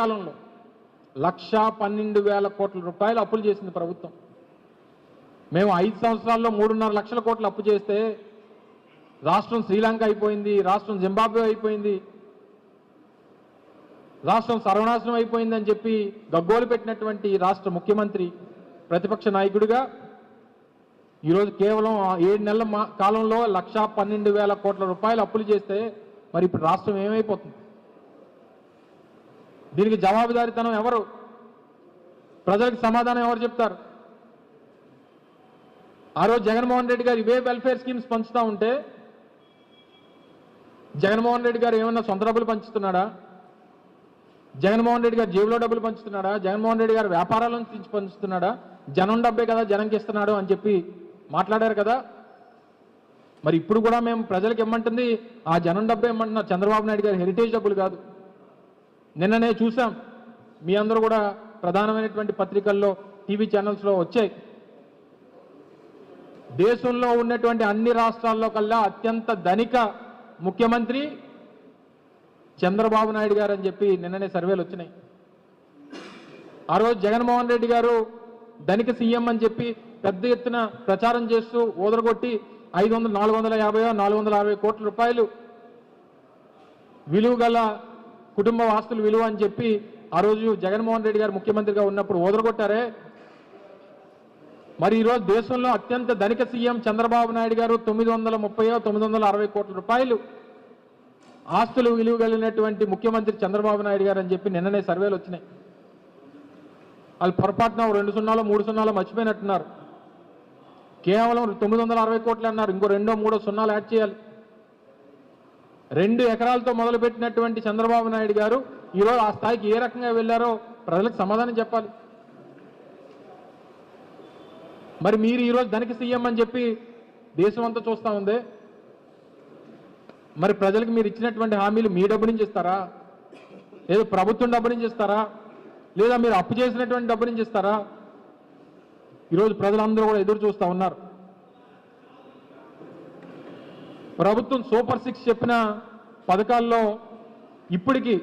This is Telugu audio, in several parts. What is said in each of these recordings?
ఏకకాలంలో లక్షా పన్నెండు వేల కోట్ల రూపాయలు అప్పులు చేసింది ప్రభుత్వం. మేము ఐదు సంవత్సరాల్లో మూడున్నర లక్షల కోట్లు అప్పు చేస్తే రాష్ట్రం శ్రీలంక అయిపోయింది రాష్ట్రం జింబాబ్వే అయిపోయింది రాష్ట్రం సర్వనాశనం అయిపోయిందని చెప్పి గగ్గోలు పెట్టినటువంటి రాష్ట్ర ముఖ్యమంత్రి ప్రతిపక్ష నాయకుడిగా ఈరోజు కేవలం ఏడు నెలల కాలంలో లక్షా పన్నెండు వేల కోట్ల రూపాయలు అప్పులు చేస్తే మరి ఇప్పుడు రాష్ట్రం ఏమైపోతుంది? దీనికి జవాబుదారీతనం ఎవరు? ప్రజలకు సమాధానం ఎవరు చెప్తారు? ఆ రోజు జగన్మోహన్ రెడ్డి గారు ఇవే వెల్ఫేర్ స్కీమ్స్ పంచుతూ ఉంటే జగన్మోహన్ రెడ్డి గారు ఏమన్నా సొంత డబ్బులు పంచుతున్నాడా? జగన్మోహన్ రెడ్డి గారు జేబులో డబ్బులు పంచుతున్నాడా? జగన్మోహన్ రెడ్డి గారు వ్యాపారాల నుంచి పంచుతున్నాడా? జనం డబ్బే కదా జనంకి ఇస్తున్నాడు అని చెప్పి మాట్లాడారు కదా? మరి ఇప్పుడు కూడా మేము ప్రజలకు ఇమ్మంటుంది ఆ జనం డబ్బే ఇమ్మంటున్నారు. చంద్రబాబు నాయుడు గారు హెరిటేజ్ డబ్బులు కాదు. నిన్ననే చూసాం మీ అందరూ కూడా ప్రధానమైనటువంటి పత్రికల్లో టీవీ ఛానల్స్లో వచ్చాయి. దేశంలో ఉన్నటువంటి అన్ని రాష్ట్రాల్లో కల్లా అత్యంత ధనిక ముఖ్యమంత్రి చంద్రబాబు నాయుడు గారు అని చెప్పి నిన్ననే సర్వేలు వచ్చినాయి. ఆ రోజు జగన్మోహన్ రెడ్డి గారు ధనిక సీఎం అని చెప్పి పెద్ద ఎత్తున ప్రచారం చేస్తూ ఓదరగొట్టి ఐదు వందల నాలుగు వందల యాభై నాలుగు వందల అరవై కోట్ల రూపాయలు విలువ గల కుటుంబ ఆస్తులు విలువ అని చెప్పి ఆ రోజు జగన్మోహన్ రెడ్డి గారు ముఖ్యమంత్రిగా ఉన్నప్పుడు ఓదరగొట్టారే. మరి ఈరోజు దేశంలో అత్యంత ధనిక సీఎం చంద్రబాబు నాయుడు గారు తొమ్మిది వందల ముప్పై తొమ్మిది వందల అరవై కోట్ల రూపాయలు ఆస్తులు విలువ కలిగినటువంటి ముఖ్యమంత్రి చంద్రబాబు నాయుడు గారు అని చెప్పి నిన్ననే సర్వేలు వచ్చినాయి. వాళ్ళు పొరపాటున ఓ రెండు సున్నాలో మూడు సున్నాలో మర్చిపోయినట్టున్నారు. కేవలం తొమ్మిది వందల అరవై కోట్లు అన్నారు. ఇంకో రెండో మూడో సున్నాలు యాడ్ చేయాలి. రెండు ఎకరాలతో మొదలుపెట్టినటువంటి చంద్రబాబు నాయుడు గారు ఈరోజు ఆ స్థాయికి ఏ రకంగా వెళ్ళారో ప్రజలకు సమాధానం చెప్పాలి. మరి మీరు ఈరోజు ధనిక సీఎం అని చెప్పి దేశం అంతా చూస్తా ఉంది? మరి ప్రజలకు మీరు ఇచ్చినటువంటి హామీలు మీ డబ్బు నుంచి ఇస్తారా? లేదా ప్రభుత్వం డబ్బు నుంచి ఇస్తారా? లేదా మీరు అప్పు చేసినటువంటి డబ్బు నుంచి ఇస్తారా? ఈరోజు ప్రజలందరూ కూడా ఎదురు చూస్తూ ఉన్నారు. ప్రభుత్వం సూపర్ సిక్స్ చెప్పిన పథకాల్లో ఇప్పటికి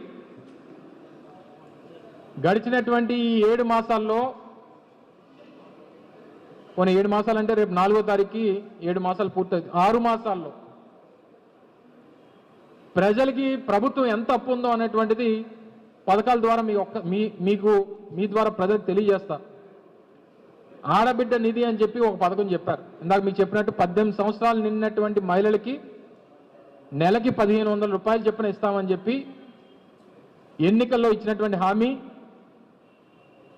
గడిచినటువంటి ఈ ఏడు మాసాల్లో కొన్ని ఏడు మాసాలు అంటే రేపు నాలుగో తారీఖుకి ఏడు మాసాలు పూర్తవుతుంది ఆరు మాసాల్లో ప్రజలకి ప్రభుత్వం ఎంత అప్పు ఉందో అనేటువంటిది పథకాల ద్వారా మీ ఒక్క మీ మీకు మీ ద్వారా ప్రజలకు తెలియజేస్తా. ఆడబిడ్డ నిధి అని చెప్పి ఒక పథకం చెప్పారు. ఇందాక మీకు చెప్పినట్టు పద్దెనిమిది సంవత్సరాలు నిన్నటువంటి మహిళలకి నెలకి పదిహేను వందల రూపాయలు చెప్పిన ఇస్తామని చెప్పి ఎన్నికల్లో ఇచ్చినటువంటి హామీ.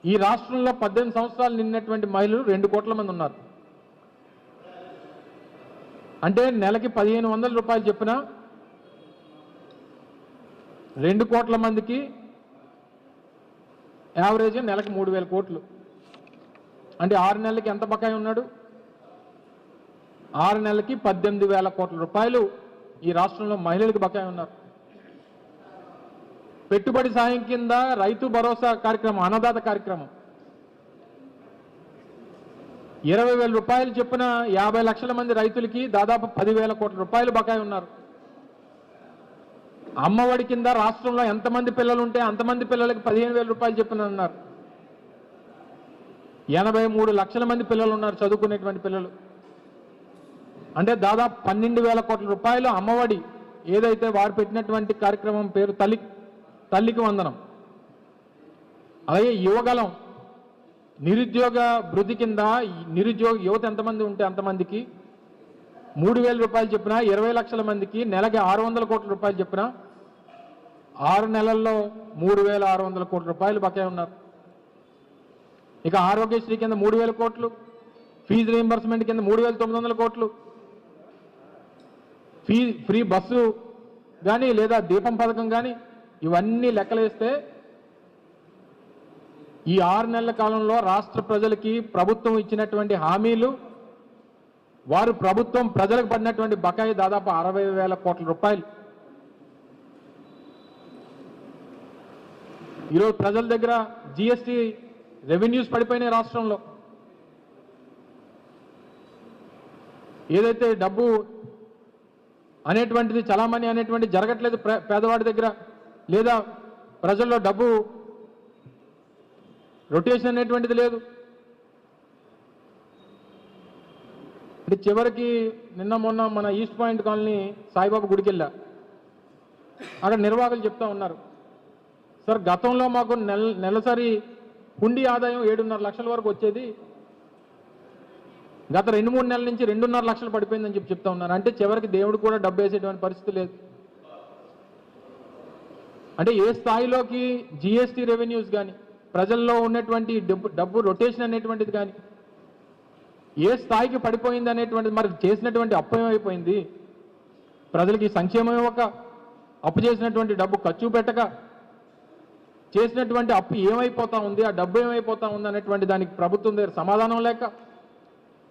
ఈ రాష్ట్రంలో పద్దెనిమిది సంవత్సరాలు నిన్నటువంటి మహిళలు రెండు కోట్ల మంది ఉన్నారు. అంటే నెలకి పదిహేను వందల రూపాయలు చెప్పిన రెండు కోట్ల మందికి యావరేజ్ నెలకి మూడు వేల కోట్లు. అంటే ఆరు నెలలకి ఎంత బకాయి ఉన్నాడు? ఆరు నెలలకి పద్దెనిమిది వేల కోట్ల రూపాయలు ఈ రాష్ట్రంలో మహిళలకు బకాయి ఉన్నారు. పెట్టుబడి సాయం కింద రైతు భరోసా కార్యక్రమం అన్నదాత కార్యక్రమం. ఇరవై వేల రూపాయలు చెప్పిన యాభై లక్షల మంది రైతులకి దాదాపు పదివేల కోట్ల రూపాయలు బకాయి ఉన్నారు. అమ్మఒడి కింద రాష్ట్రంలో ఎంతమంది పిల్లలు ఉంటే అంతమంది పిల్లలకి పదిహేను వేల రూపాయలు చెప్పిన అన్నారు ఎనభై మూడు లక్షల మంది పిల్లలు ఉన్నారు చదువుకునేటువంటి పిల్లలు. అంటే దాదాపు పన్నెండు వేల కోట్ల రూపాయలు అమ్మఒడి ఏదైతే వారు పెట్టినటువంటి కార్యక్రమం పేరు తల్లి తల్లికి వందనం. అలాగే యువగలం నిరుద్యోగ వృద్ధి కింద నిరుద్యోగ యువత ఎంతమంది ఉంటే అంతమందికి మూడు వేల రూపాయలు చెప్పిన ఇరవై లక్షల మందికి నెలకి ఆరు వందల కోట్ల రూపాయలు చెప్పిన ఆరు నెలల్లో మూడు వేల ఆరు వందల కోట్ల రూపాయలు బకాయి ఉన్నారు. ఇక ఆరోగ్యశ్రీ కింద మూడు వేల కోట్లు ఫీజు రీంబర్స్మెంట్ కింద మూడు వేల తొమ్మిది వందల కోట్లు. ఫీ ఫ్రీ బస్సు కానీ లేదా దీపం పథకం కానీ ఇవన్నీ లెక్కలేస్తే ఈ ఆరు నెలల కాలంలో రాష్ట్ర ప్రజలకి ప్రభుత్వం ఇచ్చినటువంటి హామీలు వారు ప్రభుత్వం ప్రజలకు పడినటువంటి బకాయి దాదాపు అరవై వేల కోట్ల రూపాయలు. ఈరోజు ప్రజల దగ్గర జిఎస్టి రెవెన్యూస్ పడిపోయినాయి రాష్ట్రంలో. ఏదైతే డబ్బు అనేటువంటిది చలామణి అనేటువంటి జరగట్లేదు పేదవాడి దగ్గర లేదా ప్రజల్లో డబ్బు రొటేషన్ అనేటువంటిది లేదు. అంటే చివరికి నిన్న మొన్న మన ఈస్ట్ పాయింట్ కాలనీ సాయిబాబా గుడికి వెళ్ళా అక్కడ నిర్వాహకులు చెప్తా ఉన్నారు. సార్ గతంలో మాకు నెల నెలసరి హుండీ ఆదాయం ఏడున్నర లక్షల వరకు వచ్చేది. గత రెండు మూడు నెలల నుంచి రెండున్నర లక్షలు పడిపోయిందని చెప్పి చెప్తా ఉన్నారు. అంటే చివరికి దేవుడు కూడా డబ్బు వేసేటువంటి పరిస్థితి లేదు. అంటే ఏ స్థాయిలోకి జిఎస్టీ రెవెన్యూస్ కానీ ప్రజల్లో ఉన్నటువంటి డబ్బు డబ్బు రొటేషన్ అనేటువంటిది కానీ ఏ స్థాయికి పడిపోయింది అనేటువంటిది మరి చేసినటువంటి అప్పు ఏమైపోయింది ప్రజలకి సంక్షేమం ఇవ్వక అప్పు చేసినటువంటి డబ్బు ఖర్చు పెట్టక చేసినటువంటి అప్పు ఏమైపోతా ఉంది ఆ డబ్బు ఏమైపోతా ఉంది అనేటువంటి దానికి ప్రభుత్వం దగ్గర సమాధానం లేక